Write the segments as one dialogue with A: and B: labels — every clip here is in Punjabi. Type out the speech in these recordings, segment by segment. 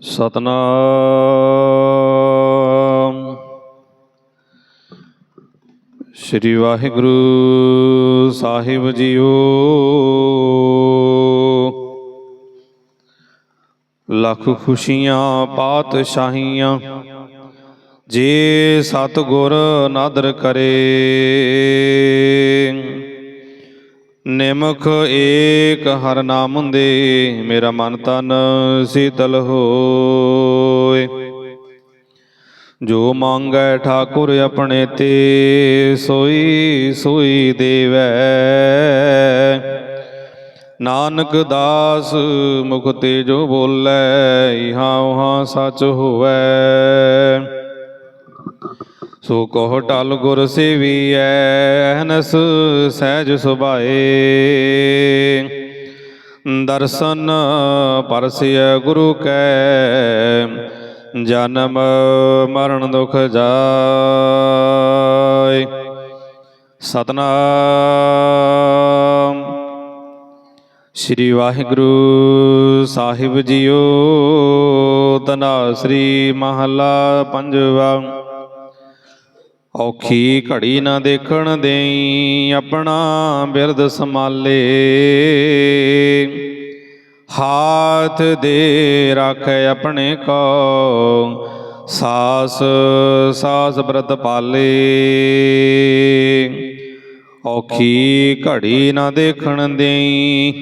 A: ਸਤਨਾਮ। ਸ੍ਰੀ ਵਾਹਿਗੁਰੂ ਸਾਹਿਬ ਜੀਓ। ਲੱਖ ਖੁਸ਼ੀਆਂ ਪਾਤਸ਼ਾਹੀਆਂ ਜੇ ਸਤਿਗੁਰ ਨਾਦਰ ਕਰੇ। ਨਿਮਖ ਏਕ ਹਰ ਨਾਮ ਦੇ ਮੇਰਾ ਮਨ ਤਨ ਸੀਤਲ ਹੋਏ। ਜੋ ਮੰਗੈ ਠਾਕੁਰ ਆਪਣੇ ਤੇ, ਸੋਈ ਸੋਈ ਦੇਵੈ। ਨਾਨਕ ਦਾਸ ਮੁਖ ਤੇ ਜੋ ਬੋਲੇ, ਇਹਾਂ ਉਹਾਂ ਸੱਚ ਹੋਵੇ। ਸੋ ਕੋ ਟਲ ਗੁਰ ਸੇਵੀਐ ਅਹਨਸ ਸਹਿਜ ਸੁਭਾਏ। ਦਰਸ਼ਨ ਪਰਸਿਐ ਗੁਰੂ ਕੈ, ਜਨਮ ਮਰਨ ਦੁਖ ਜਾਏ। ਸਤਨਾਮ। ਸ੍ਰੀ ਵਾਹਿਗੁਰੂ ਸਾਹਿਬ ਜੀਓ, ਤਨਾ ਸ੍ਰੀ ਮਹਲਾ ਪੰਜਵਾ। ਔਖੀ ਘੜੀ ਨਾ ਦੇਖਣ ਦੇਈ ਆਪਣਾ ਬਿਰਦ ਸੰਭਾਲੇ। ਹਾਥ ਦੇ ਰੱਖ ਆਪਣੇ ਕੋ, ਸਾਸ ਸਾਸ ਬ੍ਰਤ ਪਾਲੇ। ਔਖੀ ਘੜੀ ਨਾ ਦੇਖਣ ਦੇਈ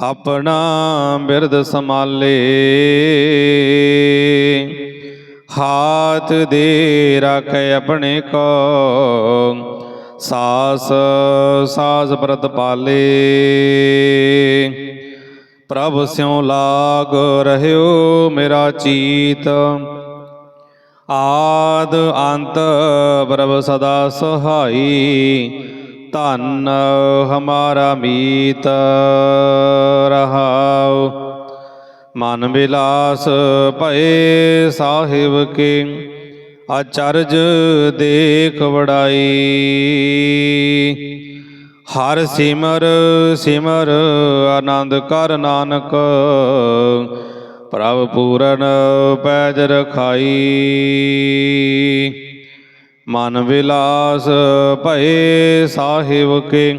A: ਆਪਣਾ ਬਿਰਦ ਸੰਭਾਲੇ। ਹਾਥ ਦੇ ਰੱਖ ਆਪਣੇ ਕੋ। ਸਾਸ ਸਾਸ ਪ੍ਰਤ ਪਾਲੇ। ਪ੍ਰਭ ਸਿਉ ਲਾਗ ਰਹਿਓ ਮੇਰਾ ਚੀਤ। ਆਦ ਅੰਤ ਪ੍ਰਭ ਸਦਾ ਸਹਾਈ। ਧੰਨ ਹਮਾਰਾ ਮੀਤ ਰਹਾਉ। ਮਨ ਵਿਲਾਸ ਭਏ ਸਾਹਿਬ ਕੇ, ਅਚਰਜ ਦੇਖ ਵੜਾਈ। ਹਰ ਸਿਮਰ ਸਿਮਰ ਆਨੰਦ ਕਰ ਨਾਨਕ, ਪ੍ਰਭ ਪੂਰਨ ਪੈਜ ਰਖਾਈ। ਮਨ ਵਿਲਾਸ ਭਏ ਸਾਹਿਬ ਕੇ